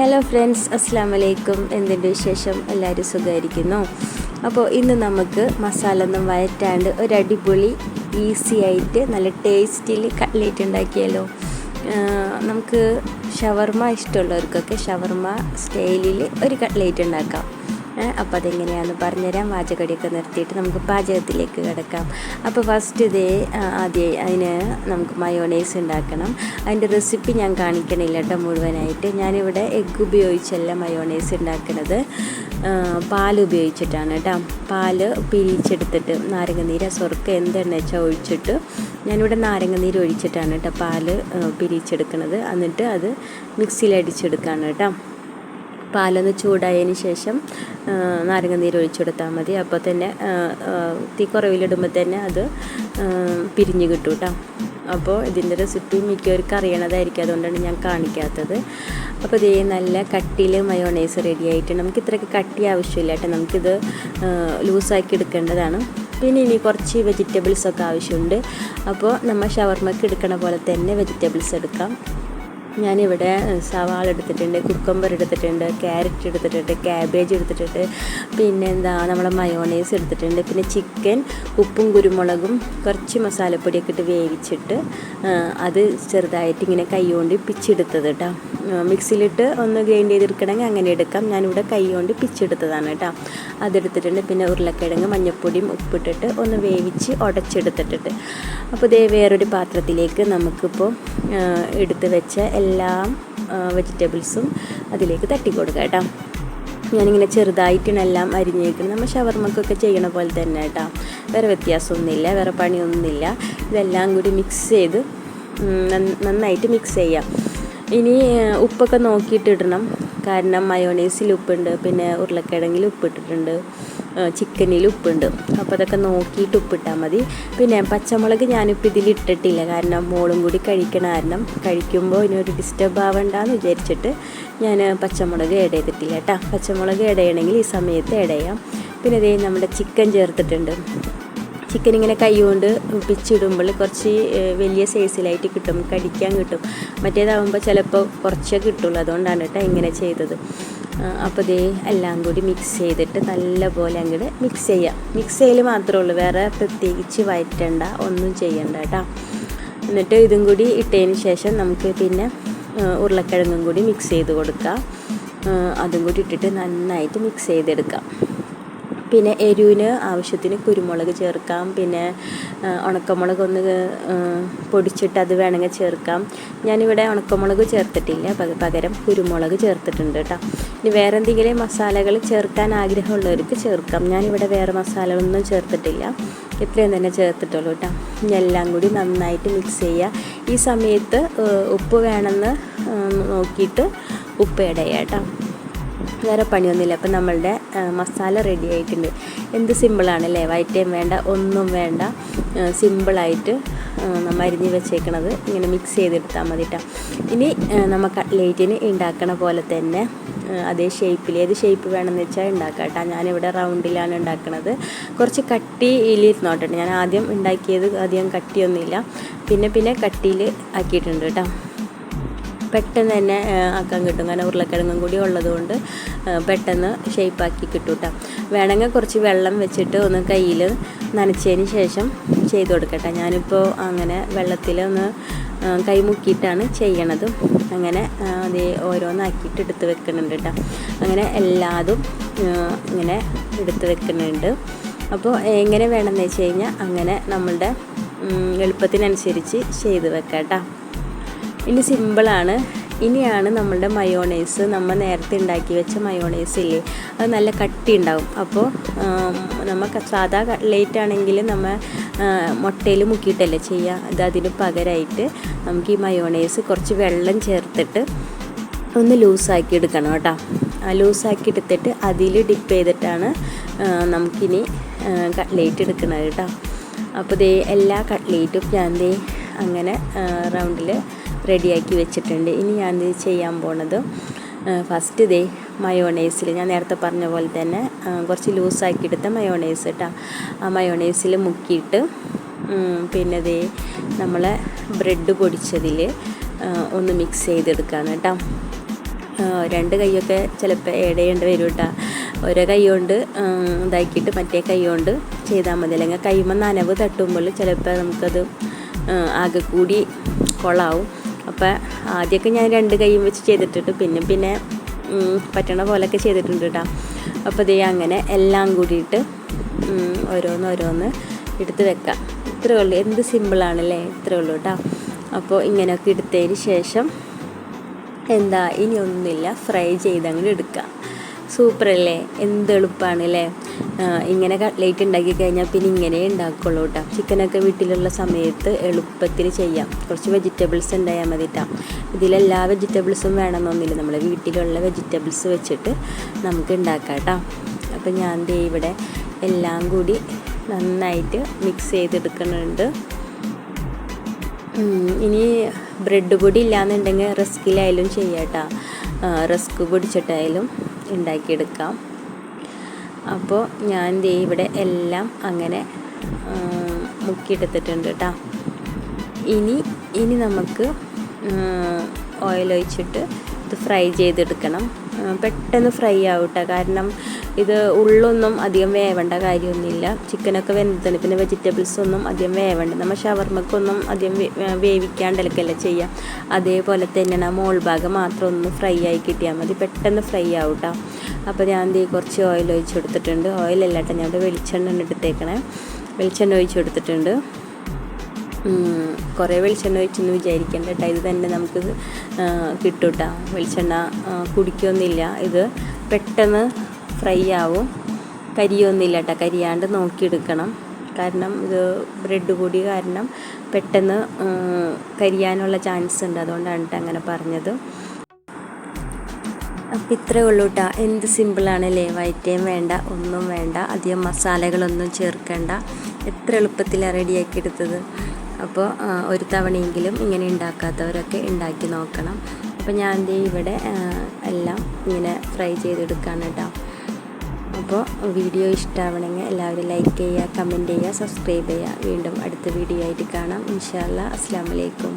Hello friends അസ്സാം വലൈക്കും എന്തിന്റെ വിശേഷം? എല്ലാവരും സുഖമായിരിക്കുന്നു. അപ്പോൾ ഇന്ന് നമുക്ക് മസാല ഒന്നും വയറ്റാണ്ട് ഒരു അടിപൊളി ഈസി ആയിട്ട് നല്ല ടേസ്റ്റിൽ കട്ട്ലേറ്റ് ഉണ്ടാക്കിയാലോ? നമുക്ക് ഷവർമ ഇഷ്ടമുള്ളവർക്കൊക്കെ ഷവർമ സ്റ്റൈലിൽ ഒരു കട്ട്ലേറ്റ് ഉണ്ടാക്കാം. അപ്പോൾ അതെങ്ങനെയാണെന്ന് പറഞ്ഞുതരാം. വാചകടിയൊക്കെ നിർത്തിയിട്ട് നമുക്ക് പാചകത്തിലേക്ക് കിടക്കാം. അപ്പോൾ ഫസ്റ്റ് ഇതേ ആദ്യം അതിന് നമുക്ക് മയോണൈസ് ഉണ്ടാക്കണം. അതിന്റെ റെസിപ്പി ഞാൻ കാണിക്കണില്ല കേട്ടോ മുഴുവനായിട്ട്. ഞാനിവിടെ എഗ്ഗ് ഉപയോഗിച്ചല്ല മയോണൈസ് ഉണ്ടാക്കുന്നത് പാൽ ഉപയോഗിച്ചിട്ടാണ് കേട്ടോ. പാൽ പിരിച്ചെടുത്തിട്ട് നാരങ്ങനീര് സ്വർക്ക എന്തെണ്ണ വെച്ചാൽ ഒഴിച്ചിട്ട് ഞാനിവിടെ നാരങ്ങനീര് ഒഴിച്ചിട്ടാണ് കേട്ടോ പാൽ പിരിച്ചെടുക്കുന്നത് എന്നിട്ട് അത് മിക്സിയിൽ അടിച്ചെടുക്കുകയാണ് കേട്ടോ. പാലൊന്ന് ചൂടായതിന് ശേഷം നാരങ്ങ നീര് ഒഴിച്ചു കൊടുത്താൽ മതി. അപ്പോൾ തന്നെ തീ കുറവിലിടുമ്പോൾ തന്നെ അത് പിരിഞ്ഞു കിട്ടും കേട്ടോ അപ്പോൾ ഇതിന്റെ റെസിപ്പി മിക്കവർക്കും അറിയണതായിരിക്കും. അതുകൊണ്ടാണ് ഞാൻ കാണിക്കാത്തത്. അപ്പോൾ ഇതേ നല്ല കട്ടിയിൽ മയോണൈസ് റെഡി ആയിട്ട് നമുക്ക് ഇത്രയ്ക്ക് കട്ടി ആവശ്യമില്ല കേട്ടോ. നമുക്കിത് ലൂസാക്കി എടുക്കേണ്ടതാണ്. പിന്നെ ഇനി കുറച്ച് വെജിറ്റബിൾസ് ഒക്കെ ആവശ്യമുണ്ട്. അപ്പോൾ നമ്മൾ ഷവർമ്മക്ക് എടുക്കണ പോലെ തന്നെ വെജിറ്റബിൾസ് എടുക്കാം. ഞാനിവിടെ സവാള എടുത്തിട്ടുണ്ട് കുക്കമ്പർ എടുത്തിട്ടുണ്ട് ക്യാരറ്റ് എടുത്തിട്ടുണ്ട് ക്യാബേജ് എടുത്തിട്ടുണ്ട്. പിന്നെ എന്താ നമ്മളെ മയോണൈസ് എടുത്തിട്ടുണ്ട്. പിന്നെ ചിക്കൻ ഉപ്പും കുരുമുളകും കുറച്ച് മസാലപ്പൊടിയൊക്കെ ഇട്ട് വേവിച്ചിട്ട് അത് ചെറുതായിട്ട് ഇങ്ങനെ കൈകൊണ്ട് പിച്ചെടുത്തത് കേട്ടോ മിക്സിയിലിട്ട് ഒന്ന് ഗ്രൈൻഡ് ചെയ്തെടുക്കണമെങ്കിൽ അങ്ങനെ എടുക്കാം. ഞാനിവിടെ കൈകൊണ്ട് പിച്ചെടുത്തതാണ് കേട്ടോ അതെടുത്തിട്ടുണ്ട്. പിന്നെ ഉരുളക്കിഴങ്ങ് മഞ്ഞൾപ്പൊടിയും ഉപ്പിട്ടിട്ട് ഒന്ന് വേവിച്ച് ഉടച്ചെടുത്തിട്ടുണ്ട് അപ്പോൾ ഇതേ വേറൊരു പാത്രത്തിലേക്ക് നമുക്കിപ്പോൾ എടുത്ത് വെച്ച എല്ലാ വെജിറ്റബിൾസും അതിലേക്ക് തട്ടി കൊടുക്കാം കേട്ടോ. ഞാനിങ്ങനെ ചെറുതായിട്ടാണ് എല്ലാം അരിഞ്ഞേക്കുന്നത് നമ്മൾ ഷവർമ്മക്കൊക്കെ ചെയ്യണ പോലെ തന്നെ കേട്ടോ. വേറെ വ്യത്യാസമൊന്നുമില്ല വേറെ പണിയൊന്നുമില്ല. ഇതെല്ലാം കൂടി മിക്സ് ചെയ്ത് നന്നായിട്ട് മിക്സ് ചെയ്യാം. ഇനി ഉപ്പൊക്കെ നോക്കിയിട്ടിടണം. കാരണം മയോണൈസിൽ ഉപ്പുണ്ട് പിന്നെ ഉരുളക്കിഴങ്ങിൽ ഉപ്പിട്ടിട്ടുണ്ട്. ചിക്കനിൽ ഉപ്പുണ്ട്. അപ്പോൾ അതൊക്കെ നോക്കിയിട്ട് ഉപ്പിട്ടാൽ മതി. പിന്നെ പച്ചമുളക് ഞാനിപ്പോൾ ഇതിൽ ഇട്ടിട്ടില്ല. കാരണം മോളും കൂടി കഴിക്കണ കാരണം കഴിക്കുമ്പോൾ ഇനിയൊരു ഡിസ്റ്റർബ് ആവണ്ടെന്ന് വിചാരിച്ചിട്ട് ഞാൻ പച്ചമുളക് ആഡ് ചെയ്തിട്ടില്ല കേട്ടോ പച്ചമുളക് ആഡ് ചെയ്യണമെങ്കിൽ ഈ സമയത്ത് ആഡ് ചെയ്യാം. പിന്നെ ഇതേ നമ്മുടെ ചിക്കൻ ചേർത്തിട്ടുണ്ട്. ചിക്കൻ ഇങ്ങനെ കൈ കൊണ്ട് പിച്ചിടുമ്പോൾ കുറച്ച് വലിയ സൈസിലായിട്ട് കിട്ടും. കടിക്കാൻ കിട്ടും. മറ്റേതാകുമ്പോൾ ചിലപ്പോൾ കുറച്ചേ കിട്ടുള്ളൂ. അതുകൊണ്ടാണ് കേട്ടോ ഇങ്ങനെ ചെയ്തത്. അപ്പോൾ ഇതേ എല്ലാം കൂടി മിക്സ് ചെയ്തിട്ട് നല്ലപോലെ അങ്ങോട്ട് മിക്സ് ചെയ്യാം. മിക്സ് ചെയ്യൽ മാത്രമേ ഉള്ളൂ. വേറെ പ്രത്യേകിച്ച് വയറ്റണ്ട. ഒന്നും ചെയ്യണ്ട കേട്ടോ എന്നിട്ട് ഇതും കൂടി ഇട്ടതിന് ശേഷം നമുക്ക് പിന്നെ ഉരുളക്കിഴങ്ങും കൂടി മിക്സ് ചെയ്ത് കൊടുക്കാം. അതും കൂടി ഇട്ടിട്ട് നന്നായിട്ട് മിക്സ് ചെയ്തെടുക്കാം. പിന്നെ എരിവിന് ആവശ്യത്തിന് കുരുമുളക് ചേർക്കാം. പിന്നെ ഉണക്കമുളക് ഒന്ന് പൊടിച്ചിട്ട് അത് വേണമെങ്കിൽ ചേർക്കാം. ഞാനിവിടെ ഉണക്കമുളക് ചേർത്തിട്ടില്ല. പകരം കുരുമുളക് ചേർത്തിട്ടുണ്ട് കേട്ടോ. ഇനി വേറെ എന്തെങ്കിലും മസാലകൾ ചേർക്കാൻ ആഗ്രഹമുള്ളവർക്ക് ചേർക്കാം. ഞാനിവിടെ വേറെ മസാലകളൊന്നും ചേർത്തിട്ടില്ല. ഇത്രയും തന്നെ ചേർത്തിട്ടുള്ളൂ കേട്ടോ. എല്ലാം കൂടി നന്നായിട്ട് മിക്സ് ചെയ്യുക. ഈ സമയത്ത് ഉപ്പ് വേണമെന്ന് നോക്കിയിട്ട് ഉപ്പ് ഇടയാട്ടോ വേറെ പണിയൊന്നുമില്ല. അപ്പം നമ്മളുടെ മസാല റെഡി ആയിട്ടുണ്ട്. എന്ത് സിമ്പിളാണല്ലേ വൈറ്റേം വേണ്ട ഒന്നും വേണ്ട. സിമ്പിളായിട്ട് നമ്മൾ അരിഞ്ഞ് വെച്ചേക്കണത് ഇങ്ങനെ മിക്സ് ചെയ്തെടുത്താൽ മതി കേട്ടോ ഇനി നമ്മൾ നമ്മ കട്ട്ലേറ്റിന് ഉണ്ടാക്കണ പോലെ തന്നെ അതേ ഷേപ്പിൽ ഏത് ഷേപ്പ് വേണമെന്ന് വെച്ചാൽ ഉണ്ടാക്കാം കേട്ടോ ഞാനിവിടെ റൗണ്ടിലാണ് ഉണ്ടാക്കണത് കുറച്ച് കട്ടിയിലിരുന്നോട്ടെ ഞാൻ ആദ്യം ഉണ്ടാക്കിയത് അധികം കട്ടിയൊന്നുമില്ല. പിന്നെ പിന്നെ കട്ടിയിൽ ആക്കിയിട്ടുണ്ട് കേട്ടോ പെട്ടെന്ന് തന്നെ ആക്കാൻ കിട്ടും. കാരണം ഉരുളക്കിഴങ്ങും കൂടി ഉള്ളതുകൊണ്ട് പെട്ടെന്ന് ഷേപ്പാക്കി കിട്ടും കേട്ടോ വേണമെങ്കിൽ കുറച്ച് വെള്ളം വെച്ചിട്ട് ഒന്ന് കയ്യിൽ നനച്ചതിന് ശേഷം ചെയ്ത് കൊടുക്കട്ടെ. ഞാനിപ്പോൾ അങ്ങനെ വെള്ളത്തിൽ ഒന്ന് കൈമുക്കിയിട്ടാണ് ചെയ്യണത്. അങ്ങനെ അത് ഓരോന്നാക്കിയിട്ട് എടുത്ത് വെക്കുന്നുണ്ട് കേട്ടോ അങ്ങനെ എല്ലാതും ഇങ്ങനെ എടുത്ത് വെക്കുന്നുണ്ട്. അപ്പോൾ എങ്ങനെ വേണമെന്ന് വെച്ച് കഴിഞ്ഞാൽ അങ്ങനെ നമ്മളുടെ എളുപ്പത്തിനനുസരിച്ച് ചെയ്ത് വെക്കാം കേട്ടോ ഇനി സിമ്പിളാണ്. ഇനിയാണ് നമ്മളുടെ മയോണൈസ്. നമ്മൾ നേരത്തെ ഉണ്ടാക്കി വെച്ച മയോണൈസ് ഇല്ലേ? അത് നല്ല കട്ടി ഉണ്ടാവും അപ്പോൾ നമ്മൾ സാധാ കട്ട്ലേറ്റ് ആണെങ്കിൽ നമ്മൾ മുട്ടയിൽ മുക്കിയിട്ടല്ലേ ചെയ്യുക അത് അതിന് പകരമായിട്ട് നമുക്ക് ഈ മയോണൈസ് കുറച്ച് വെള്ളം ചേർത്തിട്ട് ഒന്ന് ലൂസാക്കി എടുക്കണം കേട്ടോ. ലൂസാക്കി എടുത്തിട്ട് അതിൽ ഡിപ്പ് ചെയ്തിട്ടാണ് നമുക്കിനി കട്ട്ലേറ്റ് എടുക്കുന്നത് കേട്ടോ. അപ്പോൾ ദേ എല്ലാ കട്ട്ലേറ്റും ഞാൻ ദേ അങ്ങനെ റൗണ്ടിൽ റെഡിയാക്കി വെച്ചിട്ടുണ്ട്. ഇനി ഞാൻ ഇത് ചെയ്യാൻ പോണത് ഫസ്റ്റ് ഇതേ മയോണൈസിൽ ഞാൻ നേരത്തെ പറഞ്ഞ പോലെ തന്നെ കുറച്ച് ലൂസാക്കി എടുത്ത മയോണൈസ് കേട്ടോ ആ മയോണൈസിൽ മുക്കിയിട്ട് പിന്നെ ഇതേ നമ്മളെ ബ്രെഡ് പൊടിച്ചതിൽ ഒന്ന് മിക്സ് ചെയ്തെടുക്കുകയാണ് കേട്ടോ രണ്ട് കൈയൊക്കെ ചിലപ്പോൾ ഏടേണ്ടി വരും കേട്ടോ ഓരോ കൈ കൊണ്ട് ഇതാക്കിയിട്ട് മറ്റേ കൈ കൊണ്ട് ചെയ്താൽ മതി. അല്ലെങ്കിൽ കൈമ നനവ് തട്ടുമ്പോൾ ചിലപ്പോൾ നമുക്കത് ആകെ കൂടി കൊളാവും. അപ്പോൾ ആദ്യമൊക്കെ ഞാൻ രണ്ട് കൈയും വെച്ച് ചെയ്തിട്ടുണ്ട് പിന്നെ പിന്നെ പറ്റണ പോലെയൊക്കെ ചെയ്തിട്ടുണ്ട് കേട്ടോ അപ്പോൾ ദേ അങ്ങനെ എല്ലാം കൂടിയിട്ട് ഓരോന്ന് ഓരോന്ന് എടുത്ത് വെക്കാം. ഇത്രേ ഉള്ളൂ. എന്ത് സിമ്പിളാണല്ലേ ഇത്രേ ഉള്ളൂ കേട്ടോ അപ്പോൾ ഇങ്ങനെയൊക്കെ എടുത്തതിന് ശേഷം എന്താ ഇനിയൊന്നുമില്ല ഫ്രൈ ചെയ്ത് അങ്ങോട്ട് എടുക്കാം. സൂപ്പറല്ലേ? എന്ത് എളുപ്പമാണ് അല്ലേ ഇങ്ങനെ കട്ട്ലേറ്റ് ഉണ്ടാക്കി കഴിഞ്ഞാൽ പിന്നെ ഇങ്ങനെ ഉണ്ടാക്കുള്ളൂ കേട്ടോ ചിക്കനൊക്കെ വീട്ടിലുള്ള സമയത്ത് എളുപ്പത്തിൽ ചെയ്യാം. കുറച്ച് വെജിറ്റബിൾസ് ഉണ്ടായാൽ മതി കേട്ടോ ഇതിലെല്ലാ വെജിറ്റബിൾസും വേണമെന്നൊന്നുമില്ല. നമ്മൾ വീട്ടിലുള്ള വെജിറ്റബിൾസ് വെച്ചിട്ട് നമുക്ക് ഉണ്ടാക്കാം കേട്ടോ അപ്പോൾ ഞാൻ ദേ ഇവിടെ എല്ലാം കൂടി നന്നായിട്ട് മിക്സ് ചെയ്തെടുക്കുന്നുണ്ട്. ഇനി ബ്രെഡ് പൊടി ഇല്ലാന്നുണ്ടെങ്കിൽ റസ്കിലായാലും ചെയ്യാം കേട്ടോ റസ്ക് പൊടിച്ചിട്ടായാലും ഉണ്ടാക്കിയെടുക്കാം. അപ്പോൾ ഞാൻ ദേ ഇവിടെ എല്ലാം അങ്ങനെ മുക്കിയെടുത്തിട്ടുണ്ട് കേട്ടോ ഇനി ഇനി നമുക്ക് ഓയിൽ ഒഴിച്ചിട്ട് ഇത് ഫ്രൈ ചെയ്തെടുക്കണം. പെട്ടെന്ന് ഫ്രൈ ആവട്ടെ. കാരണം ഇത് ഉള്ളൊന്നും അധികം വേവേണ്ട കാര്യമൊന്നുമില്ല. ചിക്കനൊക്കെ വെന്തതിന് പിന്നെ വെജിറ്റബിൾസ് ഒന്നും അധികം വേവണ്ട. നമ്മൾ ഷവർമ്മക്കൊന്നും അധികം വേ- വേ- വേവിക്കാണ്ടലൊക്കെയല്ല ചെയ്യാം. അതേപോലെ തന്നെയാണ് മോൾ ഭാഗം മാത്രം ഒന്ന് ഫ്രൈ ആയി കിട്ടിയാൽ മതി. പെട്ടെന്ന് ഫ്രൈ ആവും കേട്ടോ അപ്പോൾ ഞാൻ എന്ത് കുറച്ച് ഓയിൽ ഒഴിച്ച് കൊടുത്തിട്ടുണ്ട്. ഓയിലല്ല ഞാൻ ഇവിടെ വെളിച്ചെണ്ണ എടുത്തേക്കണേ. വെളിച്ചെണ്ണ ഒഴിച്ച് കൊടുത്തിട്ടുണ്ട്. കുറേ വെളിച്ചെണ്ണ ഒഴിച്ചെന്ന് വിചാരിക്കേണ്ട കേട്ടോ ഇത് തന്നെ നമുക്ക് കിട്ടും കേട്ടോ വെളിച്ചെണ്ണ കുടിക്കൊന്നുമില്ല. ഇത് പെട്ടെന്ന് ഫ്രൈ ആവും. കരിയൊന്നുമില്ല കേട്ടോ കരിയാണ്ട് നോക്കിയെടുക്കണം. കാരണം ഇത് ബ്രെഡ് കൂടി കാരണം പെട്ടെന്ന് കരിയാനുള്ള ചാൻസ് ഉണ്ട്. അതുകൊണ്ടാണ് കേട്ടോ അങ്ങനെ പറഞ്ഞത്. അപ്പം ഇത്രേ ഉള്ളൂ കേട്ടോ എന്ത് സിമ്പിളാണല്ലേ വൈറ്റയും വേണ്ട ഒന്നും വേണ്ട. അധികം മസാലകളൊന്നും ചേർക്കേണ്ട. എത്ര എളുപ്പത്തിലാണ് റെഡിയാക്കി എടുത്തത്. അപ്പോൾ ഒരു തവണയെങ്കിലും ഇങ്ങനെ ഉണ്ടാക്കാത്തവരൊക്കെ ഉണ്ടാക്കി നോക്കണം. അപ്പോൾ ഞാൻ ദേ ഇവിടെ എല്ലാം ഇങ്ങനെ ഫ്രൈ ചെയ്തെടുക്കുകയാണ് കേട്ടോ അപ്പോൾ വീഡിയോ ഇഷ്ടമാവണമെങ്കിൽ എല്ലാവരും ലൈക്ക് ചെയ്യുക കമന്റ് ചെയ്യുക സബ്സ്ക്രൈബ് ചെയ്യുക. വീണ്ടും അടുത്ത വീഡിയോ ആയിട്ട് കാണാം. ഇൻഷാല്ല അസ്സാം വലൈക്കും